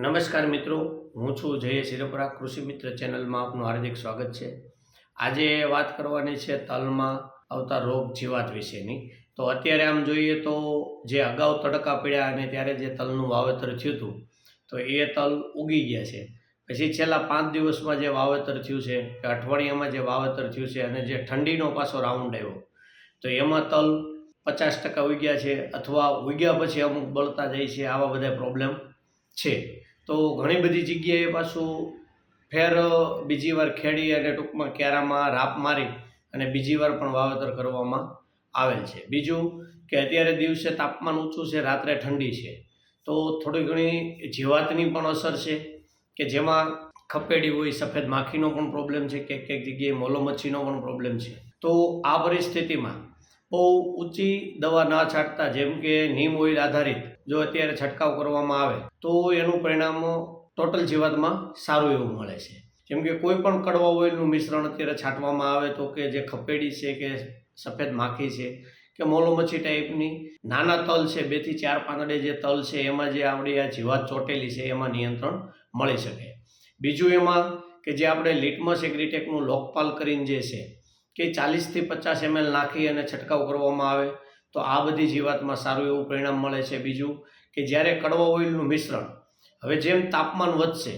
નમસ્કાર મિત્રો, હું છું જય શિરોપરા કૃષિ મિત્ર ચેનલમાં આપનું હાર્દિક સ્વાગત છે. આજે વાત કરવાની છે તલમાં આવતા રોગ જીવાત વિશેની. તો અત્યારે આમ જોઈએ તો જે અગાઉ તડકા પડ્યા અને ત્યારે જે તલનું વાવેતર થયું હતું, તો એ તલ ઉગી ગયા છે. પછી છેલ્લા પાંચ દિવસમાં જે વાવેતર થયું છે, કે અઠવાડિયામાં જે વાવેતર થયું છે અને જે ઠંડીનો પાછો રાઉન્ડ આવ્યો, તો એમાં તલ પચાસ ટકા ઉગ્યા છે અથવા ઉગ્યા પછી અમુક બળતા જાય છે, આવા બધા પ્રોબ્લેમ છે. તો ઘણી બધી જગ્યાએ પાછું ફેર બીજી વાર ખેડી અને ટૂંકમાં કેરામાં રાપ મારી અને બીજી વાર પણ વાવેતર કરવામાં આવેલ છે. બીજું કે અત્યારે દિવસે તાપમાન ઊંચું છે, રાત્રે ઠંડી છે. તો થોડી ઘણી જીવાતની પણ અસર છે કે જેમાં ખપેડી હોય, સફેદ માખીનો પણ પ્રોબ્લેમ છે કે ક્યાંક જગ્યાએ મોલો મચ્છીનો પણ પ્રોબ્લેમ છે. તો આ પરિસ્થિતિમાં બહુ ઊંચી દવા ના છાંટતા, જેમ કે નીમ ઓઇલ આધારિત જો અત્યારે છંટકાવ કરવામાં આવે, તો એનું પરિણામ ટોટલ જીવાતમાં સારું એવું મળે છે. જેમ કે કોઈ પણ કડવા ઓઇલનું મિશ્રણ અત્યારે છાંટવામાં આવે તો કે જે ખપેડી છે કે સફેદ માખી છે, કે મોલોમચ્છી ટાઈપની નાના તલ છે બેથી ચાર પાંદડે જે તલ છે એમાં જે આપણી આ જીવાત ચોટેલી છે એમાં નિયંત્રણ મળી શકે. બીજું એમાં કે જે આપણે લિટમસ એગ્રીટેકનું લોકપાલ કરીને જે છે, કે ચાલીસથી પચાસ એમએલ નાખી અને છંટકાવ કરવામાં આવે તો આ બધી જીવાતમાં સારું એવું પરિણામ મળે છે. બીજું કે જ્યારે કડવા ઓઇલનું મિશ્રણ હવે જેમ તાપમાન વધશે,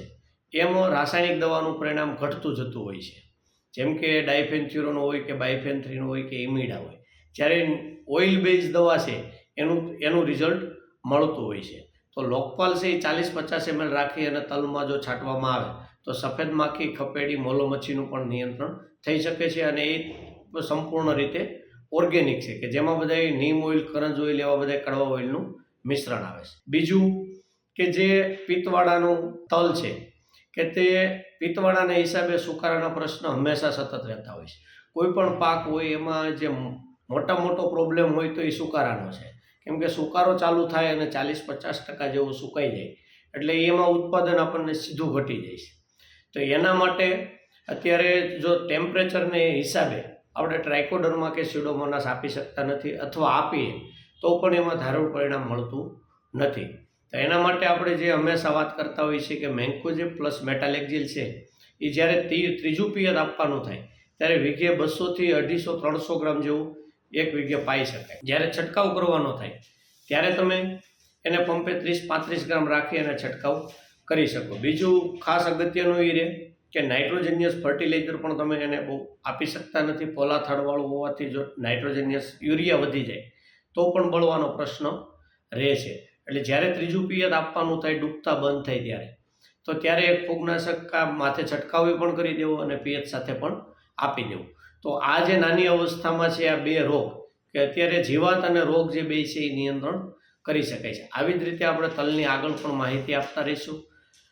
એમ રાસાયણિક દવાનું પરિણામ ઘટતું જતું હોય છે. જેમ કે ડાયફેન્થ્યુરોન હોય કે બાયફેન્થ્રીન હોય કે ઇમિડા હોય. જ્યારે ઓઇલ બેઝ દવા છે, એનું એનું રિઝલ્ટ મળતું હોય છે. તો લોકપાલ છે એ ચાલીસ પચાસ એમએલ રાખી અને તલમાં જો છાંટવામાં આવે, તો સફેદ માખી, ખપેડી મોલો મચ્છીનું પણ નિયંત્રણ થઈ શકે છે અને એ સંપૂર્ણ રીતે ઓર્ગેનિક છે, કે જેમાં બધા નીમ ઓઇલ, કરંજ ઓઇલ એવા બધા કડવા ઓઇલનું મિશ્રણ આવે છે. બીજું કે જે પિત્તવાળાનું તલ છે, કે તે પિત્તવાળાના હિસાબે સુકારાના પ્રશ્ન હંમેશા સતત રહેતા હોય છે. કોઈ પણ પાક હોય, એમાં જે મોટા મોટો પ્રોબ્લેમ હોય તો એ સુકારાનો છે. કેમ કે સુકારો ચાલુ થાય અને ચાલીસ પચાસ ટકા જેવું સુકાઈ જાય, એટલે એમાં ઉત્પાદન આપણને સીધું ઘટી જાય છે. તો એના માટે અત્યારે જો ટેમ્પરેચરને હિસાબે આપણે ટ્રાઇકોડરમાં કે સ્યુડોમોનાસ આપી શકતા નથી અથવા આપીએ, તો પણ એમાં ધારું પરિણામ મળતું નથી. તો એના માટે આપણે જે હંમેશા વાત કરતા હોઈએ છીએ કે મેન્કોજે પ્લસ મેટાલેક્ઝિલ છે, એ જ્યારે ત્રીજું પિયત આપવાનું થાય, ત્યારે વીઘે બસોથી અઢીસો, ત્રણસો ગ્રામ જેવું એક વીઘે પાઈ શકાય. જ્યારે છંટકાવ કરવાનો થાય, ત્યારે તમે એને પંપે ત્રીસ પાંત્રીસ ગ્રામ રાખી અને છંટકાવ કરી શકો. બીજું ખાસ અગત્યનું એ રહે કે નાઇટ્રોજનિયસ ફર્ટિલાઇઝર પણ તમે એને બહુ આપી શકતા નથી પોલાથાળવાળું હોવાથી જો નાઇટ્રોજનિયસ યુરિયા વધી જાય, તો પણ બળવાનો પ્રશ્ન રહે છે. એટલે જ્યારે ત્રીજું પિયત આપવાનું થાય, ડૂબતા બંધ થાય ત્યારે, તો ત્યારે એક ફૂગનાશક માથે છંટકાવી પણ કરી દેવો અને પિયત સાથે પણ આપી દેવું. તો આ જે નાની અવસ્થામાં છે આ બે રોગ, કે અત્યારે જીવાત અને રોગ જે બે છે એ નિયંત્રણ કરી શકાય છે. આવી જ રીતે આપણે તલની આગળ પણ માહિતી આપતા રહીશું.